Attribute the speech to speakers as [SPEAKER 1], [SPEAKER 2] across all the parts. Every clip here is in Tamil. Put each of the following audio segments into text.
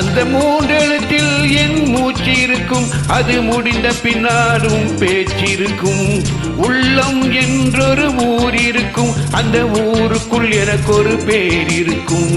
[SPEAKER 1] அந்த மூன்றெழுத்தில் என் மூச்சு இருக்கும் அது முடிந்த பின்னாலும் பேச்சிருக்கும். உள்ளம் என்றொரு ஊர் இருக்கும் அந்த ஊருக்குள் எனக்கு ஒரு பேர் இருக்கும்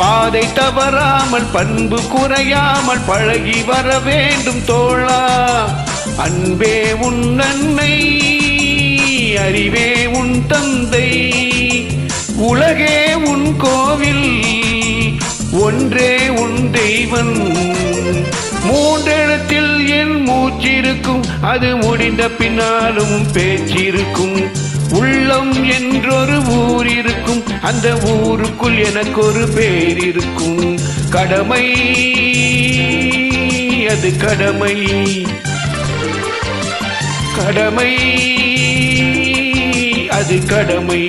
[SPEAKER 1] பாதை தவறாமல் பண்பு குறையாமல் பழகி வர வேண்டும் தோழா. அன்பே உன் அன்னை அறிவே உன் தந்தை. உலகே உன் கோவில் ஒன்றே உன் தெய்வன் மூன்றெழுத்தில் என் மூச்சிருக்கும் அது முடிந்த பின்னாலும் பேச்சிருக்கும். உள்ளம் என்றொரு ஊர் இருக்கும் அந்த ஊருக்குள் எனக்கு ஒரு பேர் இருக்கும் கடமை அது கடமை. கடமை அது கடமை.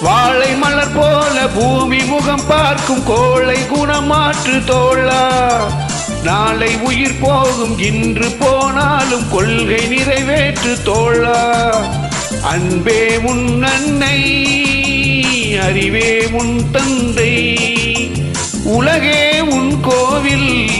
[SPEAKER 1] வாழை மலர் போல பூமி முகம் பார்க்கும் கோளை குணமாற்று தோழா. நாளை உயிர் போகும் இன்று போனாலும் கொள்கை நிறைவேற்று தோழா. அன்பே உன் அன்னை அறிவே உன் தந்தை. உலகே உன் கோவில்